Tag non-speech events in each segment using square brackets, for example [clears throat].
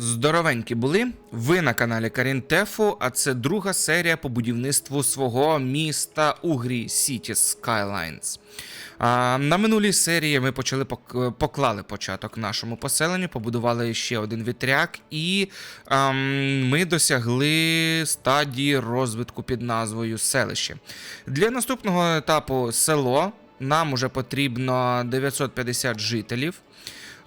Здоровенькі були. Ви на каналі Карінтефу, а це друга серія по будівництву свого міста у грі Cities Skylines. А, на минулій серії ми почали поклали початок нашому поселенню, побудували ще один вітряк, і ам, ми досягли стадії розвитку під назвою селище. Для наступного етапу село. Нам уже потрібно 950 жителів.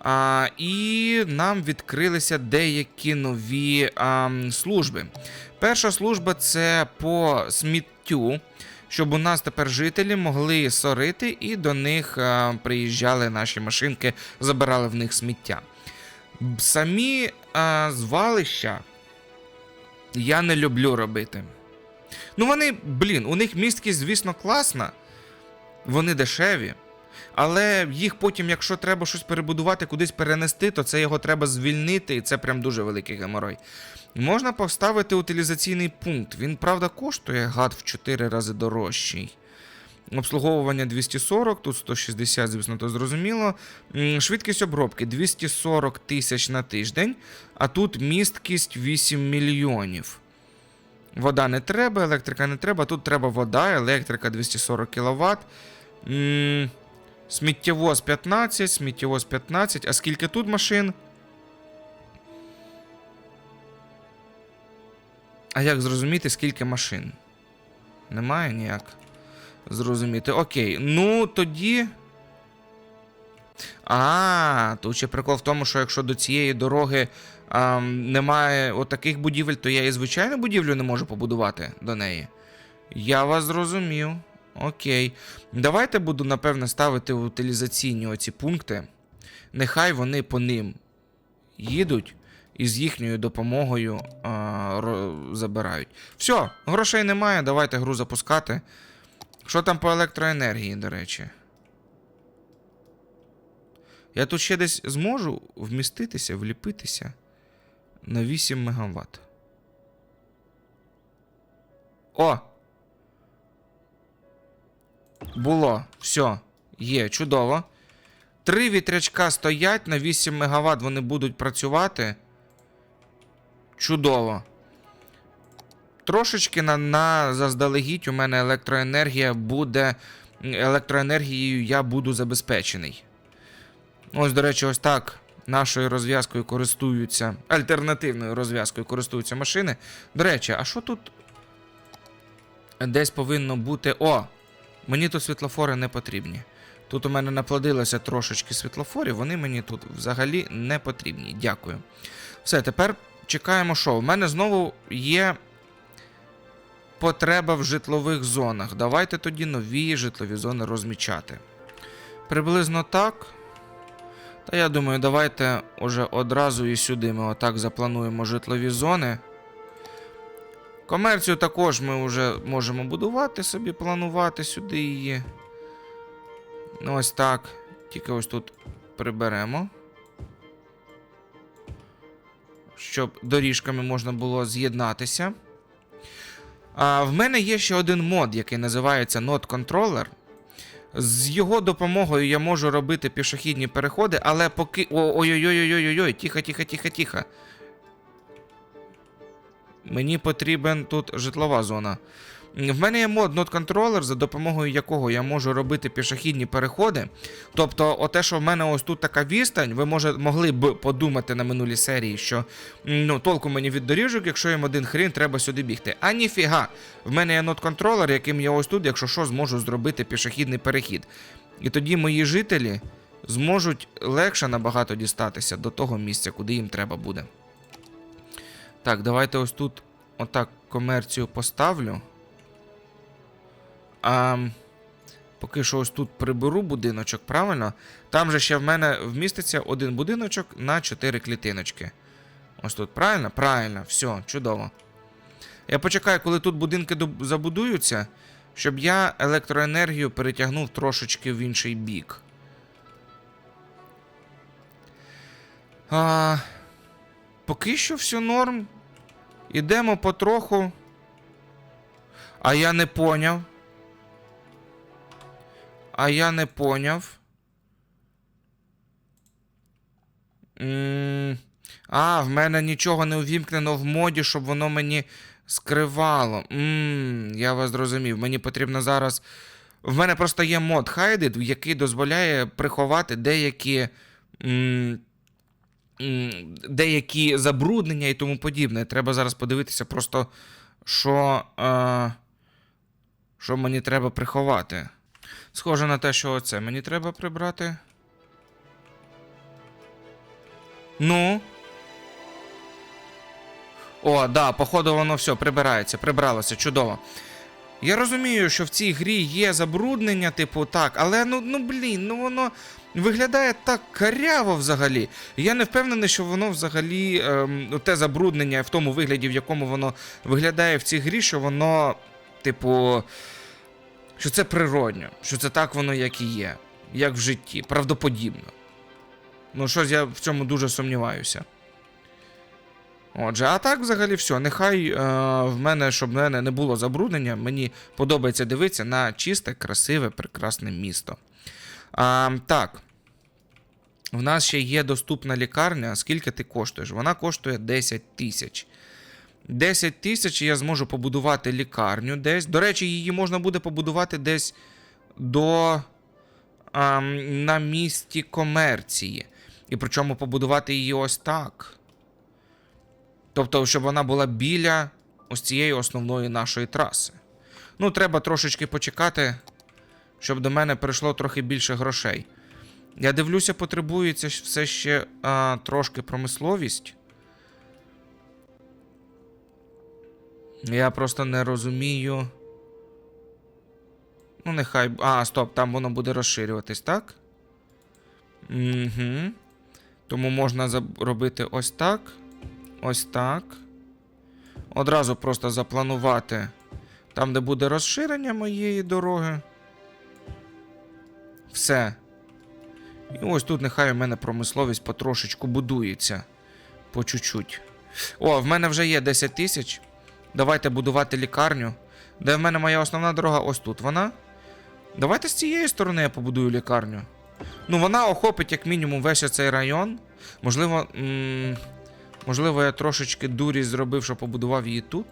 А, і нам відкрилися деякі нові а, служби. Перша служба це по сміттю, щоб у нас тепер жителі могли сорити, і до них а, приїжджали наші машинки, забирали в них сміття. Самі а, звалища я не люблю робити. Ну, вони, блін, у них місткість, звісно, класна, вони дешеві. Але їх потім, якщо треба щось перебудувати, кудись перенести, то це його треба звільнити, і це прям дуже великий геморой. Можна поставити утилізаційний пункт. Він, правда, коштує гад в 4 рази дорожчий. Обслуговування 240, тут 160, звісно, то зрозуміло. Швидкість обробки 240 тисяч на тиждень, а тут місткість 8 мільйонів. Вода не треба, електрика не треба. Тут треба вода, електрика 240 кВт. Сміттєвоз 15, сміттєвоз 15. А скільки тут машин? А як зрозуміти, скільки машин? Немає ніяк. Зрозуміти. Окей. Ну, тоді. А, тут ще прикол в тому, що якщо до цієї дороги а, немає отаких будівель, то я і звичайну будівлю не можу побудувати до неї. Я вас зрозумів. Окей. Давайте буду, напевно, ставити утилізаційні оці пункти. Нехай вони по ним їдуть і з їхньою допомогою а, забирають. Все, грошей немає, давайте гру запускати. Що там по електроенергії, до речі? Я тут ще десь зможу вміститися, вліпитися на 8 МВт. О! Було. Все. Є, чудово. Три вітрячка стоять на 8 МВт вони будуть працювати. Чудово. Трошечки на, на заздалегідь у мене електроенергія буде. Електроенергією я буду забезпечений. Ось, до речі, ось так нашою розв'язкою користуються. Альтернативною розв'язкою користуються машини. До речі, а що тут десь повинно бути. О! Мені тут світлофори не потрібні. Тут у мене наплодилося трошечки світлофорів, вони мені тут взагалі не потрібні. Дякую. Все, тепер чекаємо, що. У мене знову є потреба в житлових зонах. Давайте тоді нові житлові зони розмічати. Приблизно так. Та я думаю, давайте уже одразу і сюди ми отак заплануємо житлові зони. Комерцію також ми вже можемо будувати собі, планувати сюди її. Ну, ось так. Тільки ось тут приберемо. Щоб доріжками можна було з'єднатися. А в мене є ще один мод, який називається Node Controller. З його допомогою я можу робити пішохідні переходи, але поки. О- Ой-ой-ой-ой-ой-ой, тихо, тихо, тихо, тихо. Мені потрібен тут житлова зона. В мене є мод Controller, за допомогою якого я можу робити пішохідні переходи. Тобто, оте, що в мене ось тут така відстань, ви може, могли б подумати на минулій серії, що ну, толку мені від доріжок, якщо їм один хрін, треба сюди бігти. А ніфіга. В мене є Controller, яким я ось тут, якщо що, зможу зробити пішохідний перехід. І тоді мої жителі зможуть легше набагато дістатися до того місця, куди їм треба буде. Так, давайте ось тут отак комерцію поставлю. А, поки що ось тут приберу будиночок, правильно? Там же ще в мене вміститься один будиночок на 4 клітиночки. Ось тут, правильно? Правильно, все, чудово. Я почекаю, коли тут будинки забудуються, щоб я електроенергію перетягнув трошечки в інший бік. А, поки що все норм. Ідемо потроху. А я не поняв. А я не поняв. М, А, в мене нічого не увімкнено в моді, щоб воно мені скривало. Ммм, я вас зрозумів. Мені потрібно зараз. В мене просто є мод Hided, який дозволяє приховати деякі. м, м, Деякі забруднення і тому подібне. Треба зараз подивитися просто, що, е, що мені треба приховати. Схоже на те, що оце мені треба прибрати. Ну. О, да, походу, воно все прибирається, прибралося, чудово. Я розумію, що в цій грі є забруднення, типу, так, але ну, ну блін, ну воно виглядає так каряво взагалі. Я не впевнений, що воно взагалі ем, те забруднення в тому вигляді, в якому воно виглядає в цій грі, що воно, типу, що це природньо, що це так воно як і є, як в житті, правдоподібно. Ну, щось я в цьому дуже сумніваюся. Отже, а так взагалі все. Нехай е, в мене, щоб в мене не було забруднення, мені подобається дивитися на чисте, красиве, прекрасне місто. А, так. В нас ще є доступна лікарня. Скільки ти коштуєш? Вона коштує 10 тисяч. 10 тисяч я зможу побудувати лікарню десь. До речі, її можна буде побудувати десь до а, на місці комерції. І причому побудувати її ось так. Тобто, щоб вона була біля ось цієї основної нашої траси. Ну, треба трошечки почекати, щоб до мене прийшло трохи більше грошей. Я дивлюся, потребується все ще а, трошки промисловість. Я просто не розумію. Ну, нехай. А, стоп, там воно буде розширюватись, так? Угу. Тому можна зробити ось так. Ось так. Одразу просто запланувати там, де буде розширення моєї дороги. Все. І ось тут нехай у мене промисловість потрошечку будується. По чуть-чуть. О, в мене вже є 10 тисяч. Давайте будувати лікарню. Де в мене моя основна дорога? Ось тут вона. Давайте з цієї сторони я побудую лікарню. Ну, вона охопить, як мінімум, весь цей район. Можливо. М можливо, я трошечки дурість зробив, що побудував її тут.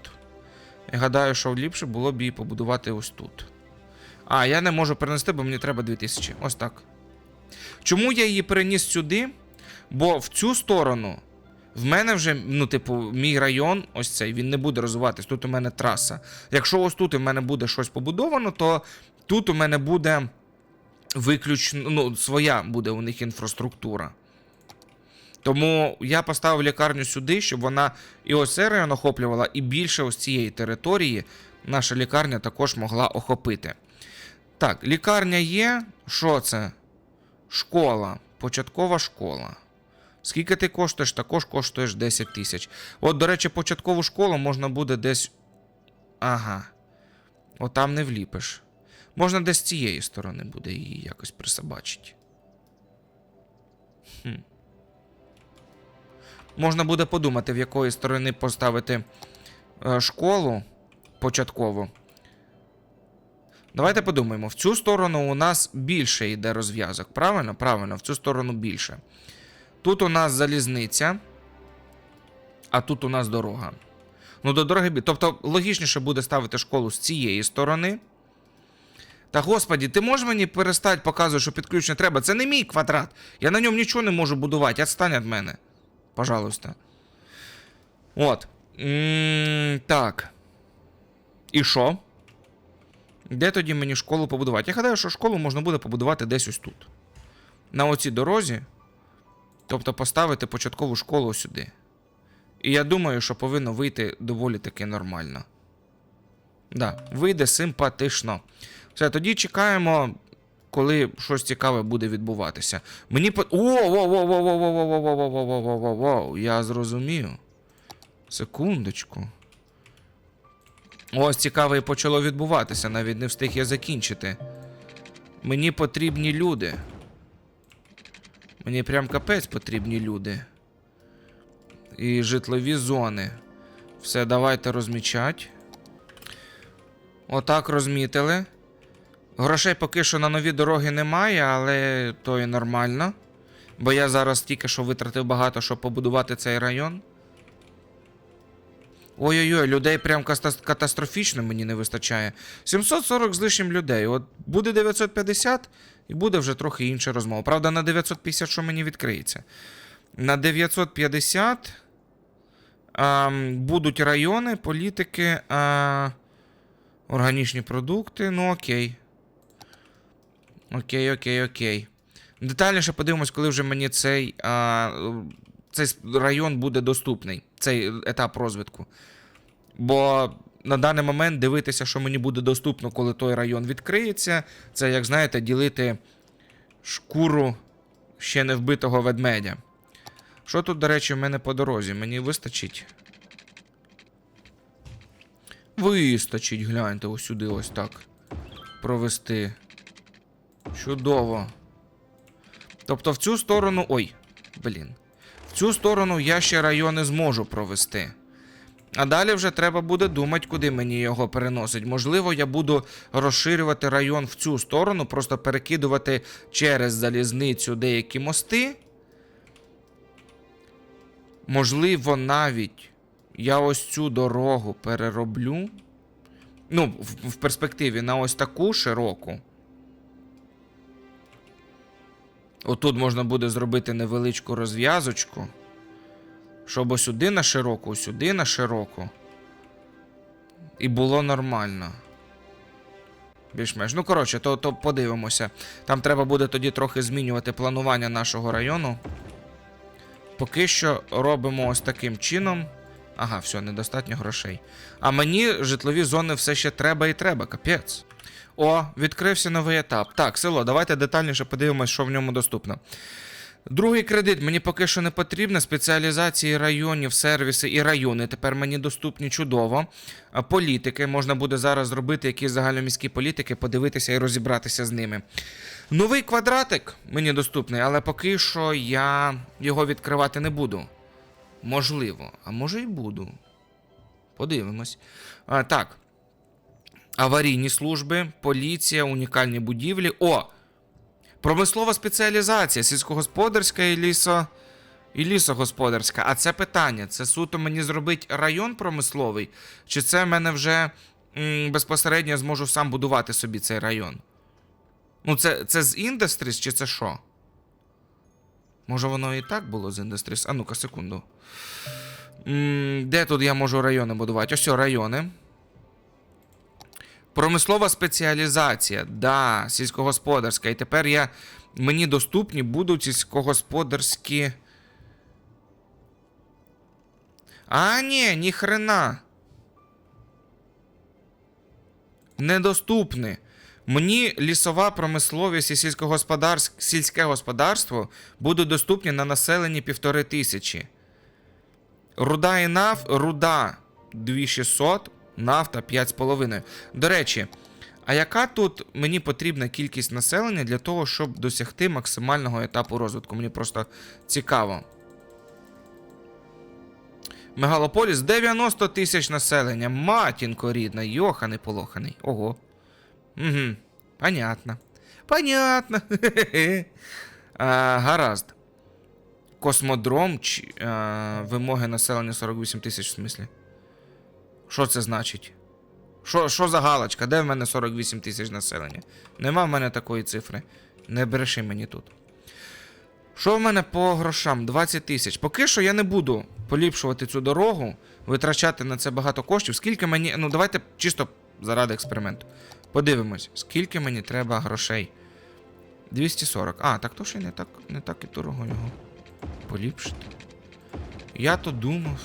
Я гадаю, що ліпше було б її побудувати ось тут. А, я не можу перенести, бо мені треба 2000. Ось так. Чому я її переніс сюди? Бо в цю сторону в мене вже, ну, типу, мій район, ось цей, він не буде розвиватись. Тут у мене траса. Якщо ось тут у мене буде щось побудовано, то тут у мене буде виключно, ну, своя буде у них інфраструктура. Тому я поставив лікарню сюди, щоб вона і ось цей район охоплювала, і більше ось цієї території наша лікарня також могла охопити. Так, лікарня є. Що це? Школа. Початкова школа. Скільки ти коштуєш? Також коштуєш 10 тисяч. От, до речі, початкову школу можна буде десь. Ага. От там не вліпиш. Можна десь з цієї сторони буде її якось присобачити. Хм. Можна буде подумати, в якої сторони поставити е, школу початкову. Давайте подумаємо. В цю сторону у нас більше йде розв'язок. Правильно? Правильно, в цю сторону більше. Тут у нас залізниця, а тут у нас дорога. Ну, до дороги бі- Тобто логічніше буде ставити школу з цієї сторони. Та господі, ти можеш мені перестати показувати, що підключення треба? Це не мій квадрат. Я на ньому нічого не можу будувати. Отстань від мене. Пожалуйста. От. так. І що? Де тоді мені школу побудувати? Я гадаю, що школу можна буде побудувати десь ось тут. На оцій дорозі. Тобто поставити початкову школу сюди. І я думаю, що повинно вийти доволі таки нормально. Да, вийде симпатично. Все, тоді чекаємо, коли щось цікаве буде відбуватися. Мені по. О, Грошей поки що на нові дороги немає, але то і нормально. Бо я зараз тільки що витратив багато, щоб побудувати цей район. Ой-ой-ой, людей прям катастрофічно мені не вистачає. 740 з лишнім людей. От буде 950 і буде вже трохи інша розмова. Правда, на 950 що мені відкриється? На 950 а, будуть райони, політики, а, органічні продукти. Ну окей. Окей, окей, окей. Детальніше подивимось, коли вже мені цей, а, цей район буде доступний, цей етап розвитку. Бо на даний момент дивитися, що мені буде доступно, коли той район відкриється, це, як знаєте, ділити шкуру ще не вбитого ведмедя. Що тут, до речі, в мене по дорозі? Мені вистачить. Вистачить, гляньте, ось сюди, ось так. Провести. Чудово. Тобто в цю сторону. Ой, блін. В цю сторону я ще райони зможу провести. А далі вже треба буде думати, куди мені його переносить. Можливо, я буду розширювати район в цю сторону, просто перекидувати через залізницю деякі мости. Можливо, навіть я ось цю дорогу перероблю. Ну, в, перспективі на ось таку широку. Отут можна буде зробити невеличку розв'язочку. Щоб ось сюди на широку, сюди на широку. І було нормально. Більш-менш. Ну, коротше, то, то подивимося. Там треба буде тоді трохи змінювати планування нашого району. Поки що робимо ось таким чином. Ага, все, недостатньо грошей. А мені житлові зони все ще треба і треба, капець. О, відкрився новий етап. Так, село, давайте детальніше подивимось, що в ньому доступно. Другий кредит мені поки що не потрібно. Спеціалізації районів, сервіси і райони тепер мені доступні чудово. Політики можна буде зараз зробити якісь загальноміські політики, подивитися і розібратися з ними. Новий квадратик мені доступний, але поки що я його відкривати не буду. Можливо, а може й буду. Подивимось. А, так. Аварійні служби, поліція, унікальні будівлі. О! Промислова спеціалізація, сільськогосподарська і лісо. І лісогосподарська. А це питання: це суто мені зробить район промисловий, чи це в мене вже м, безпосередньо зможу сам будувати собі цей район? Ну, це, це з Industries чи це що? Може, воно і так було з Industries? А ну-ка, секунду. Де тут я можу райони будувати? Ось райони. Промислова спеціалізація, да, сільськогосподарська. І тепер я, мені доступні будуть сільськогосподарські. А, ні, ніхрена. Недоступні. Мені лісова промисловість і сільське господарство будуть доступні на населенні півтори тисячі. Руда і наф, руда 2600, нафта 5,5. До речі, а яка тут мені потрібна кількість населення для того, щоб досягти максимального етапу розвитку? Мені просто цікаво. Мегалополіс 90 тисяч населення. Матінко рідна, йоханий полоханий. Ого. Угу. Понятно. Понятно. [laughs] а, гаразд. Космодром чи, а, вимоги населення 48 тисяч в смислі. Що це значить? Що, що за галочка? Де в мене 48 тисяч населення? Нема в мене такої цифри. Не бреши мені тут. Що в мене по грошам? 20 тисяч. Поки що я не буду поліпшувати цю дорогу, витрачати на це багато коштів. Скільки мені. Ну, давайте чисто заради експерименту. Подивимось, скільки мені треба грошей. 240. А, так то ще не так, не так і дорого його поліпшити. Я то думав,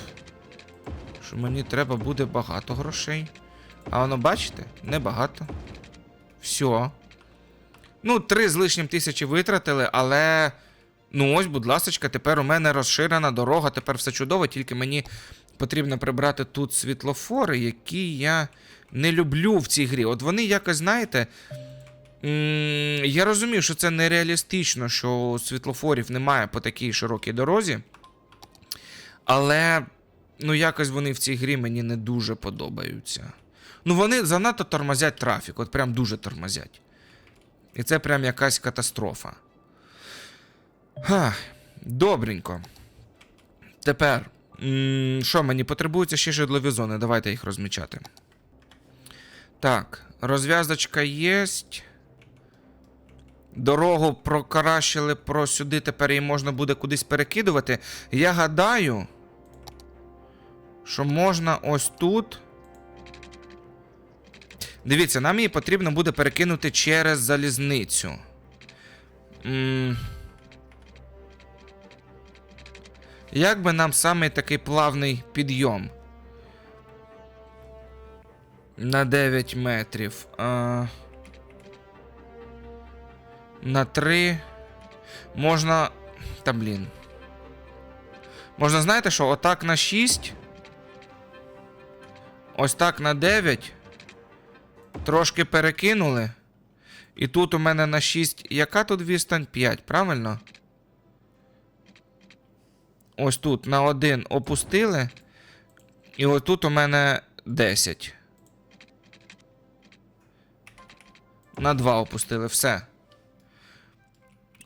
що мені треба буде багато грошей. А воно, бачите, небагато. Все. Ну, три з лишнім тисячі витратили, але. Ну ось, будь ласка, тепер у мене розширена дорога, тепер все чудово, тільки мені потрібно прибрати тут світлофори, які я не люблю в цій грі. От вони якось, знаєте. Я розумію, що це нереалістично, що світлофорів немає по такій широкій дорозі. Але, ну, якось вони в цій грі мені не дуже подобаються. Ну, вони занадто тормозять трафік, от прям дуже тормозять. І це прям якась катастрофа. Ха, добренько. Тепер. Що, мені потребуються ще житлові зони. Давайте їх розмічати. Так, розв'язочка єсть. Дорогу прокращили про сюди, тепер її можна буде кудись перекидувати. Я гадаю, що можна ось тут. Дивіться, нам її потрібно буде перекинути через залізницю. М, Як би нам саме такий плавний підйом? На 9 метрів. А... На 3. Можна. Та блін. Можна, знаєте що, отак на 6. Ось так на 9. Трошки перекинули. І тут у мене на 6. Яка тут відстань? 5, правильно? Ось тут на 1 опустили. І ось тут у мене 10. На 2 опустили. Все.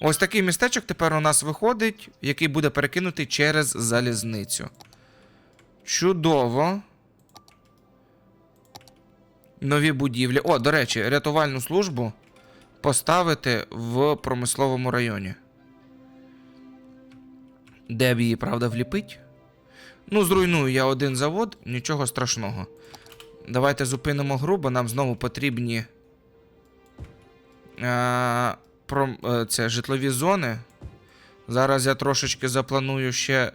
Ось такий містечок тепер у нас виходить, який буде перекинутий через залізницю. Чудово. Нові будівлі. О, до речі, рятувальну службу поставити в промисловому районі. Де б її, правда, вліпить? Ну, зруйную я один завод, нічого страшного. Давайте зупинимо гру, бо нам знову потрібні е, про, е, це, житлові зони. Зараз я трошечки запланую ще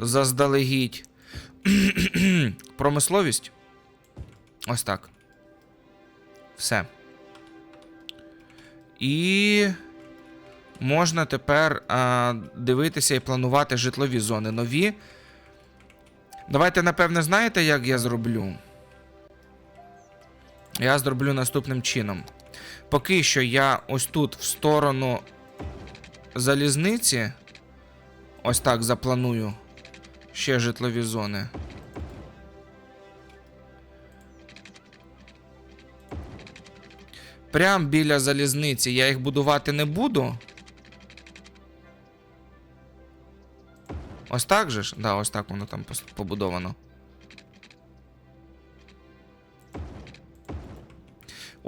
заздалегідь [clears throat] промисловість. Ось так. Все. І можна тепер а, дивитися і планувати житлові зони нові. Давайте, напевне, знаєте, як я зроблю? Я зроблю наступним чином. Поки що я ось тут в сторону залізниці. Ось так запланую ще житлові зони. Прям біля залізниці я їх будувати не буду. Ось так же ж? Да, ось так воно там побудовано.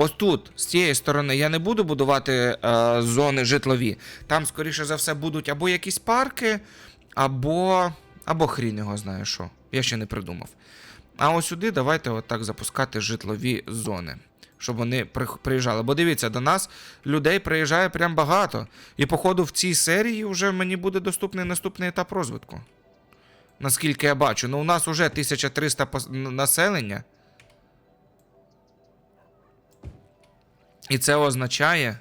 Ось тут, з цієї сторони, я не буду будувати е, зони житлові. Там, скоріше за все, будуть або якісь парки, або. або хрін його знає що. Я ще не придумав. А ось сюди давайте отак запускати житлові зони. Щоб вони приїжджали. Бо дивіться, до нас людей приїжджає прям багато. І, походу, в цій серії вже мені буде доступний наступний етап розвитку. Наскільки я бачу. Ну, у нас вже 1300 населення. І це означає,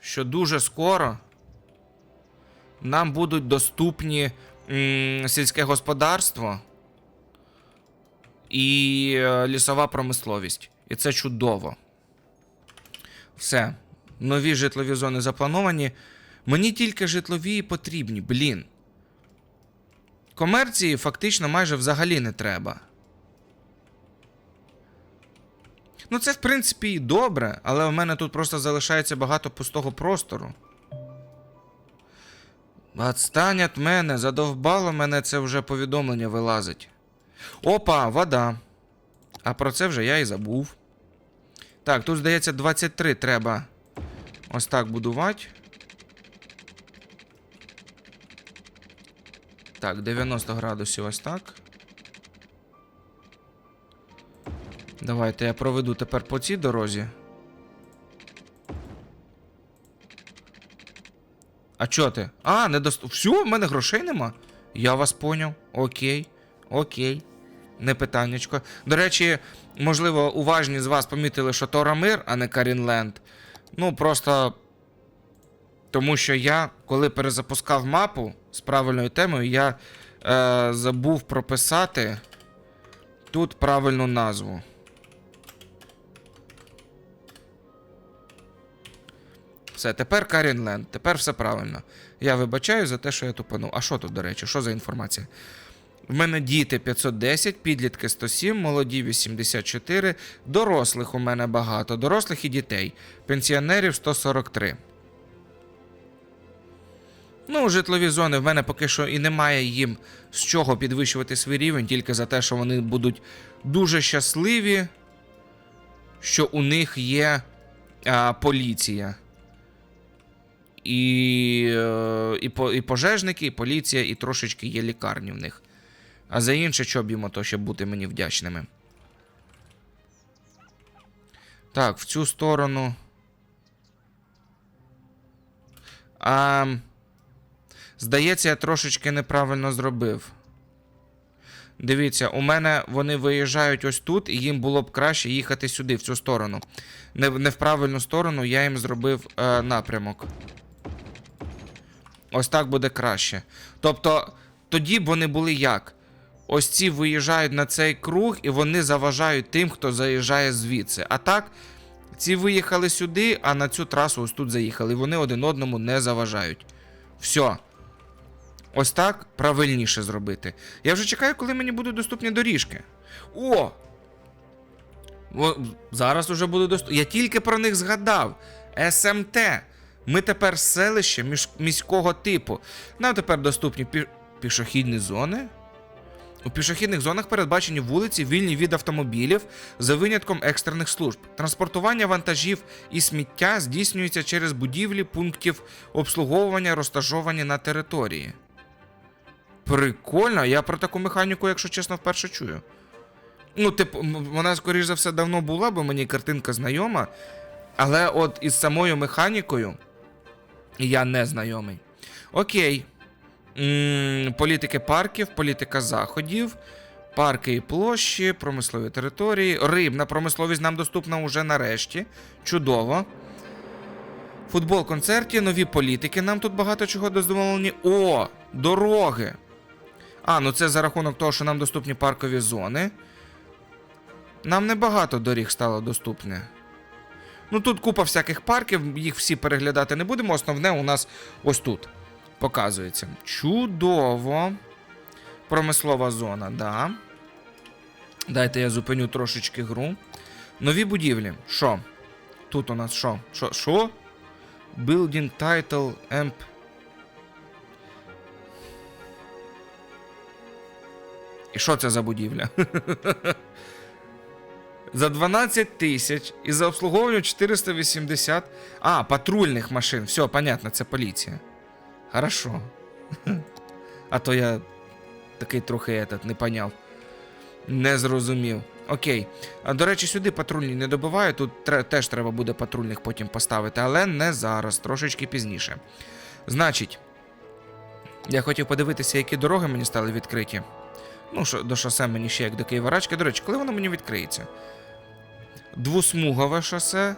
що дуже скоро нам будуть доступні м, сільське господарство і е, лісова промисловість. І це чудово. Все. Нові житлові зони заплановані. Мені тільки житлові потрібні, блін. Комерції фактично майже взагалі не треба. Ну, це, в принципі, і добре, але в мене тут просто залишається багато пустого простору. Отстань від мене, задовбало мене це вже повідомлення вилазить. Опа, вода. А про це вже я і забув. Так, тут, здається, 23 треба ось так будувати. Так, 90 градусів ось так. Давайте я проведу тепер по цій дорозі. А чо ти? А, не дост... Все, в мене грошей нема. Я вас поняв. Окей. Окей. Не питаннячко. До речі, можливо, уважні з вас помітили, що Тора Мир, а не Карінленд. Ну, просто. Тому що я, коли перезапускав мапу з правильною темою, я е, забув прописати тут правильну назву. Все, тепер Карінленд, тепер все правильно. Я вибачаю за те, що я тупанув. А що тут, до речі, що за інформація? В мене діти 510, підлітки 107, молоді 84, дорослих у мене багато, дорослих і дітей, пенсіонерів 143. Ну, житлові зони в мене поки що і немає їм з чого підвищувати свій рівень, тільки за те, що вони будуть дуже щасливі, що у них є а, поліція. І, е, і, і пожежники, і поліція, і трошечки є лікарні в них. А за інше, що б їм ото ще бути мені вдячними. Так, в цю сторону. А, здається, я трошечки неправильно зробив. Дивіться, у мене вони виїжджають ось тут, і їм було б краще їхати сюди, в цю сторону. Не, не в правильну сторону я їм зробив е, напрямок. Ось так буде краще. Тобто, тоді б вони були як? Ось ці виїжджають на цей круг, і вони заважають тим, хто заїжджає звідси. А так, ці виїхали сюди, а на цю трасу ось тут заїхали. Вони один одному не заважають. Все. Ось так правильніше зробити. Я вже чекаю, коли мені будуть доступні доріжки. О! О, зараз уже буде доступні. Я тільки про них згадав. СМТ. Ми тепер селище між... міського типу. Нам тепер доступні пі... пішохідні зони. У пішохідних зонах передбачені вулиці, вільні від автомобілів за винятком екстрених служб. Транспортування вантажів і сміття здійснюється через будівлі пунктів обслуговування, розташовані на території. Прикольно, я про таку механіку, якщо чесно, вперше чую. Ну, типу, вона, скоріш за все, давно була, бо мені картинка знайома. Але от із самою механікою я не знайомий. Окей. М, політики парків, політика заходів, парки і площі, промислові території. Рибна промисловість нам доступна уже нарешті. Чудово. Футбол, концерті, нові політики. Нам тут багато чого дозволені. О, дороги. А, ну це за рахунок того, що нам доступні паркові зони. Нам небагато доріг стало доступне. Ну тут купа всяких парків, їх всі переглядати не будемо. Основне у нас ось тут показується. Чудово. Промислова зона, да. Дайте я зупиню трошечки гру. Нові будівлі. Що? Тут у нас що? Що? Що? Building title amp. І що це за будівля? [laughs] За 12 тисяч і за обслуговування 480. А, патрульних машин. Все, понятно, це поліція. Хорошо. [laughs] А то я такий трохи этот, не поняв. Не зрозумів. Окей. А, до речі, сюди патрульні не добиваю. Тут тре- теж треба буде патрульних потім поставити, але не зараз, трошечки пізніше. Значить, я хотів подивитися, які дороги мені стали відкриті. Ну, до шосе мені ще як до Києва-Рачки. До речі, коли воно мені відкриється? Двосмугове шосе,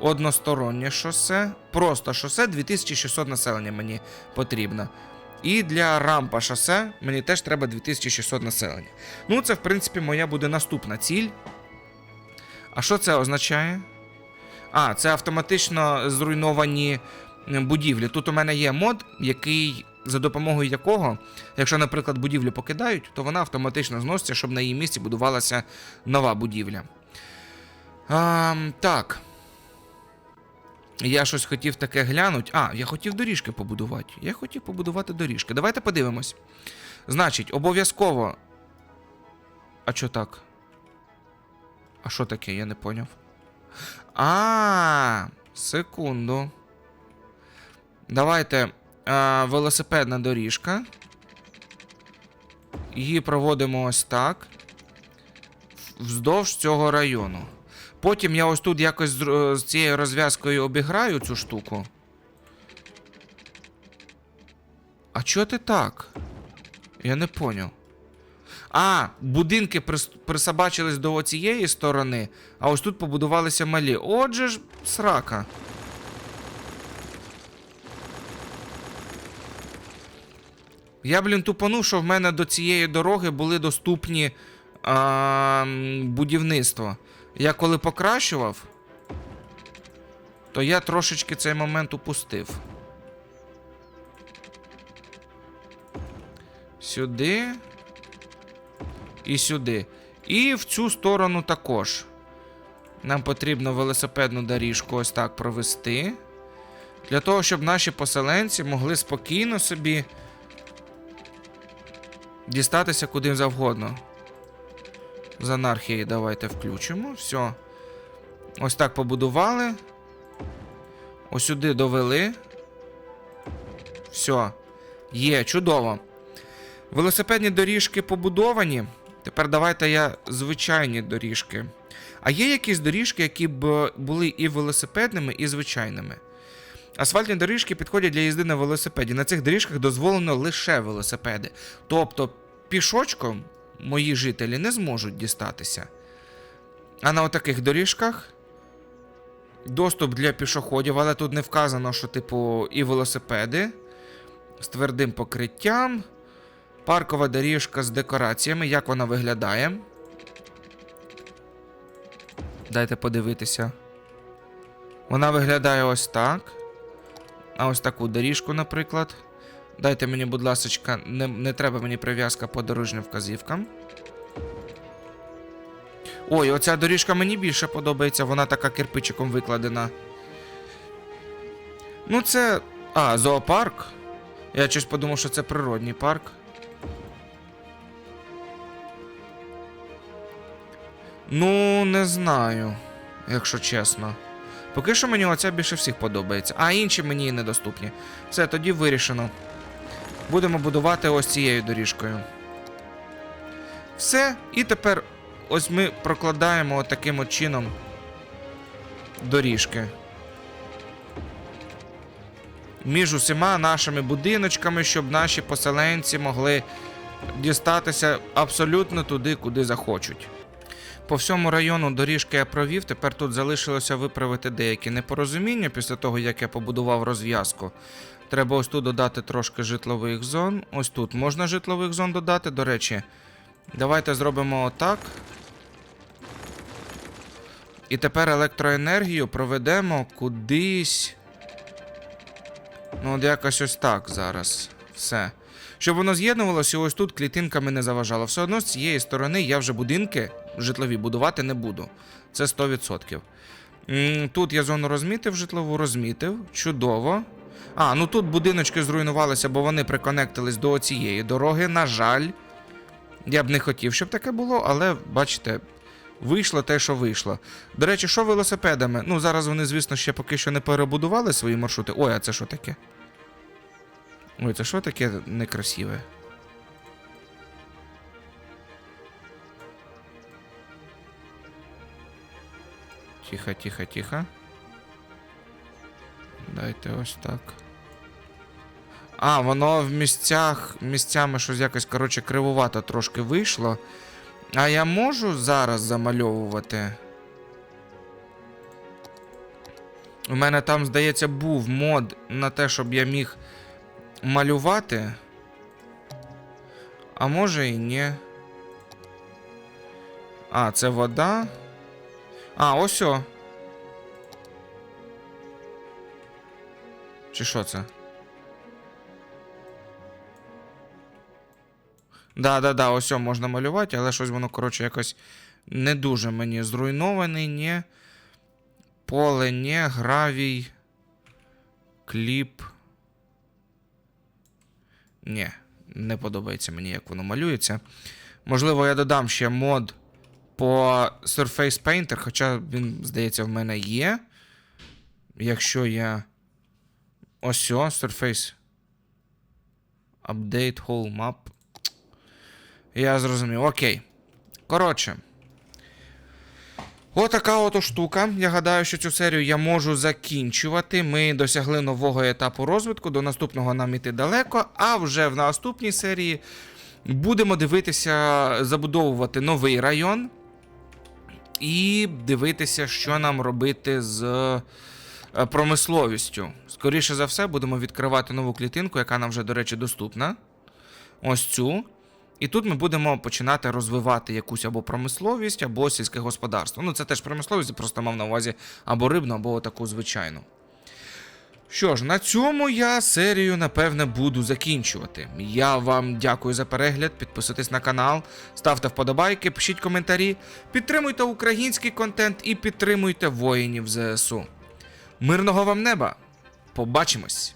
одностороннє шосе, просто шосе 2600 населення мені потрібно. І для рампа шосе мені теж треба 2600 населення. Ну, це, в принципі, моя буде наступна ціль. А що це означає? А, це автоматично зруйновані будівлі. Тут у мене є мод, який, за допомогою якого, якщо, наприклад, будівлю покидають, то вона автоматично зноситься, щоб на її місці будувалася нова будівля. А, так. Я щось хотів таке глянути. А, я хотів доріжки побудувати. Я хотів побудувати доріжки. Давайте подивимось. Значить, обов'язково. А що так? А що таке? Я не поняв. А, секунду. Давайте. А, велосипедна доріжка. Її проводимо ось так. Вздовж цього району. Потім я ось тут якось з, з цією розв'язкою обіграю цю штуку. А чого ти так? Я не поняв. А, будинки прис, присобачились до цієї сторони, а ось тут побудувалися малі. Отже ж, срака. Я, блін, тупанув, що в мене до цієї дороги були доступні а, будівництва. Я коли покращував, то я трошечки цей момент упустив. Сюди. І сюди. І в цю сторону також. Нам потрібно велосипедну доріжку ось так провести. Для того, щоб наші поселенці могли спокійно собі дістатися куди завгодно. З анархії давайте включимо. Все. Ось так побудували. Ось сюди довели. Все. Є, чудово. Велосипедні доріжки побудовані. Тепер давайте я звичайні доріжки. А є якісь доріжки, які б були і велосипедними, і звичайними. Асфальтні доріжки підходять для їзди на велосипеді. На цих доріжках дозволено лише велосипеди. Тобто, пішочком мої жителі не зможуть дістатися. А на отаких доріжках доступ для пішоходів, але тут не вказано, що, типу, і велосипеди з твердим покриттям. Паркова доріжка з декораціями. Як вона виглядає? Дайте подивитися. Вона виглядає ось так. А ось таку доріжку, наприклад. Дайте мені, будь ласка, не, не треба мені прив'язка по дорожнім вказівкам. Ой, оця доріжка мені більше подобається, вона така кирпичиком викладена. Ну, це. А, зоопарк. Я щось подумав, що це природній парк. Ну, не знаю, якщо чесно. Поки що мені оця більше всіх подобається, а інші мені і недоступні. Все, тоді вирішено. Будемо будувати ось цією доріжкою. Все, і тепер ось ми прокладаємо таким чином доріжки. Між усіма нашими будиночками, щоб наші поселенці могли дістатися абсолютно туди, куди захочуть. По всьому району доріжки я провів. Тепер тут залишилося виправити деякі непорозуміння після того, як я побудував розв'язку. Треба ось тут додати трошки житлових зон. Ось тут можна житлових зон додати. До речі, давайте зробимо отак. І тепер електроенергію проведемо кудись. Ну, от якось ось так зараз. Все. Щоб воно з'єднувалося, ось тут клітинками не заважало. Все одно з цієї сторони я вже будинки житлові будувати не буду. Це 100%. Тут я зону розмітив, житлову розмітив. Чудово. А, ну тут будиночки зруйнувалися, бо вони приконектились до цієї дороги. На жаль, я б не хотів, щоб таке було, але бачите, вийшло те, що вийшло. До речі, що велосипедами? Ну, зараз вони, звісно, ще поки що не перебудували свої маршрути. Ой, а це що таке? Ой, це що таке некрасиве? Тихо, тихо, тихо. Дайте ось так. А, воно в місцях, місцями щось якось, коротше, кривувато трошки вийшло. А я можу зараз замальовувати? У мене там, здається, був мод на те, щоб я міг малювати. А може і ні. А, це вода. А, ось о. Чи що це? Да, да, да, ось можна малювати, але щось воно, коротше, якось не дуже мені зруйнований, ні. Поле, ні, гравій. Кліп. Ні, не подобається мені, як воно малюється. Можливо, я додам ще мод по Surface Painter, хоча він, здається, в мене є. Якщо я. Ось Surface. Update whole map. Я зрозумів. Окей. Коротше. Отака от штука. Я гадаю, що цю серію я можу закінчувати. Ми досягли нового етапу розвитку. До наступного нам іти далеко. А вже в наступній серії будемо дивитися, забудовувати новий район. І дивитися, що нам робити з промисловістю. Скоріше за все, будемо відкривати нову клітинку, яка нам вже, до речі, доступна. Ось цю. І тут ми будемо починати розвивати якусь або промисловість, або сільське господарство. Ну, це теж промисловість, просто мав на увазі або рибну, або таку звичайну. Що ж, на цьому я серію, напевне, буду закінчувати. Я вам дякую за перегляд. Підписуйтесь на канал, ставте вподобайки, пишіть коментарі, підтримуйте український контент і підтримуйте воїнів ЗСУ. Мирного вам неба! Побачимось!